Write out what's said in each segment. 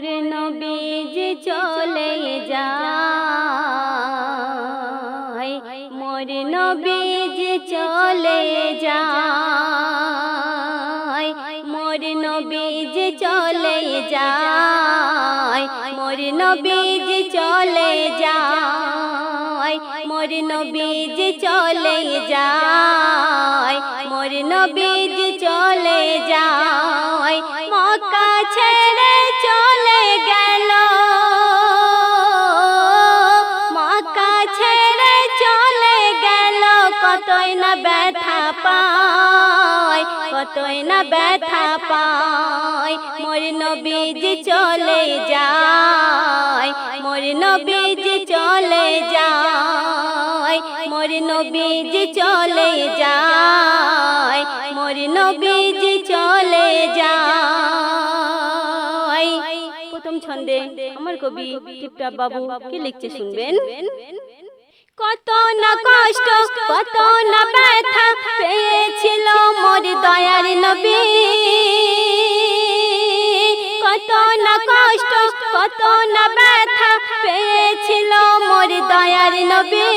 মোর নবীজ চলে যায়। মোর নবীজ চলে যায়। মোর নবীজ চলে যায়। মোর নবীজ চলে যায়। মোর নবীজ চলে যায়। মোর নবীজ চলে যায়। কতই না ব্যথা পায়। মোর নবীজ চলে যায়। মোর নবীজ চলে যায়। মোর নবীজ চলে যায়। মোর নবীজ চলে যায়। প্রথম ছন্দে আমার কবি টিপটাপ বাবু কি লিখছে শুনবেন? কত না কষ্ট, কত না ব্যথা পেয়েছিল মোর দয়ার নবী। কত না কষ্ট, কত না ব্যথা পেয়েছিল মোর দয়ার নবী।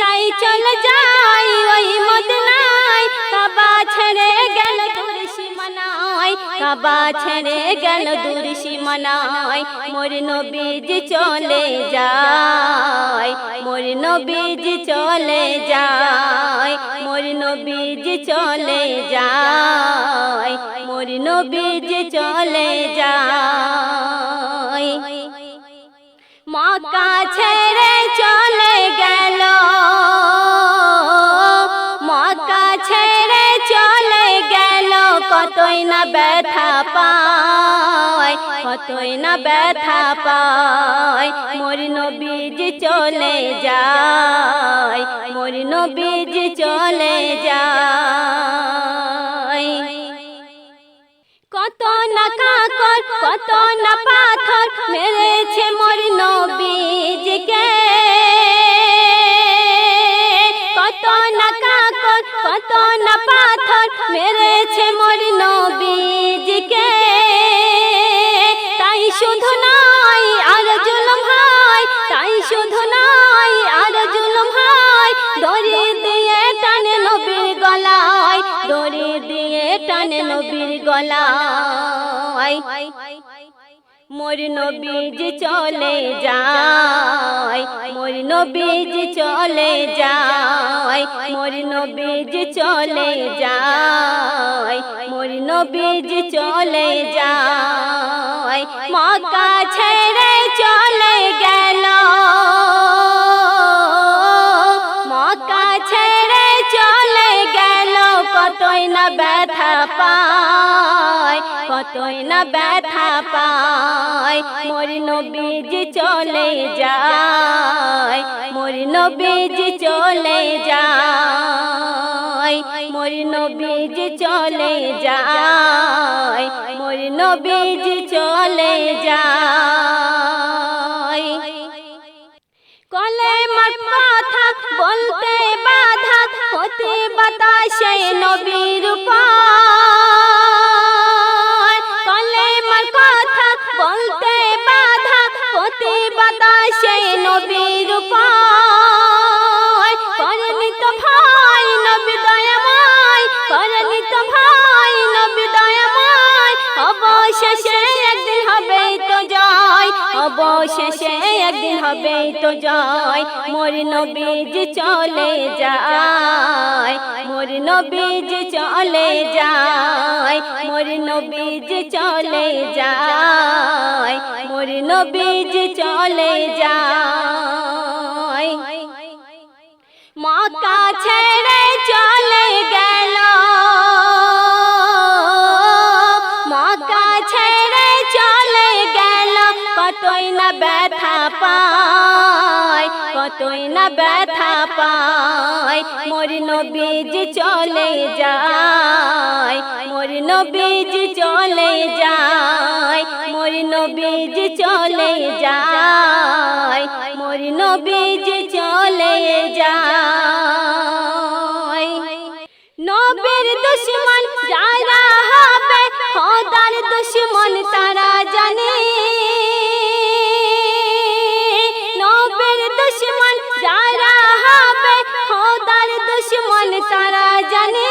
তাই চল যাই ওই মদনায়, কাবা ছেড়ে গেল দূর সীমানায় কাবা ছেড়ে গেল দূর সীমানায় মোর নবীজ চলে যায়। নবীজ চলে যায় মোর নবীজ চলে যায় মোর নবীজ চলে যায়। মক্কা ব্যথা পায়, কতই না ব্যথা পায়। মোর নবীজ চলে যায়, মোর নবীজ চলে যায়। কত না কাকর, কত না পাথর, মেরেছে মোর নবীজকে। কত না পাথর মেরেছে মোর নবীজকে। তাই শুধু নয়, আর জুলুম হয়, তাই শুধু নয়, আর জুলুম হয়। দড়ি দিয়ে টানে নবীর গলায়, দড়ি দিয়ে টানে নবীর গলায়। মোর নবীজ চলে যায়। মোর নবীজ চলে যায়। মোর নবীজ চলে যায়। মোর নবীজ চলে যায়। মক্কা ছেড়ে চলে গেল। কতই না ব্যথা পায়, মোর নবীজ চলে যায়, মোর নবীজ চলে যায়, মোর নবীজ চলে যায়, মোর নবীজ চলে যায়। কলে মার কথা বলতে বাধা হতে বাতাসে নবীর পায় বাতাসে নবীর পায়। করনি তো ভাই নবী দয়াময় করনি তো ভাই অবশেষে একদিন হবে তো জয়। মোর নবীজ চলে যায়। মোর নবীজ চলে যায়। মোর নবীজ চলে যায়। মোর নবীজ চলে যায়। মক্কা ছেড়ে পায়, কতই না ব্যথা পায়। মোর নবীজ চলে যায়, মোর নবীজ চলে যায়, মোর নবীজ চলে যায়, মোর নবীজ চলে যায়। নবীর দুশ্মন যারা হবে, খোদার দুশ্মন তারা তারা জানে।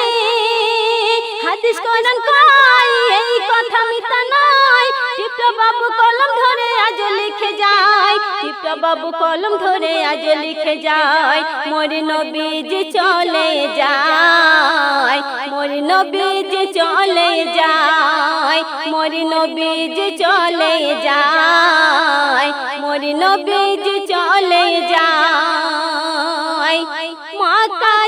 হাদিস কোরআন কয়, এই কথা নয়। বাবু কলম ধরে আজ লিখে যায়। টিপটা বাবু কলম ধরে আজ লিখে যায়। মোর নবীজ চলে যায়। মোর নবীজ চলে যায়। মোর নবীজ চলে যায়। মোর নবীজ চলে যায়। মাকা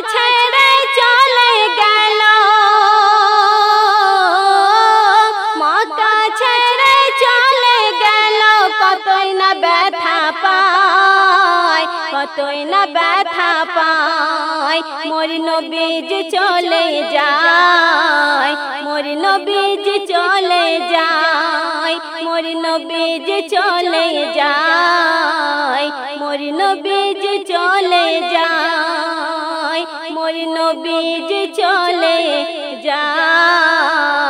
কতই না ব্যথা পায়। মোর নবীজ চলে যায়। মোর নবীজ চলে যায়। মোর নবীজ চলে যায়। মোর নবীজ চলে যায়। মোর নবীজ চলে যায়।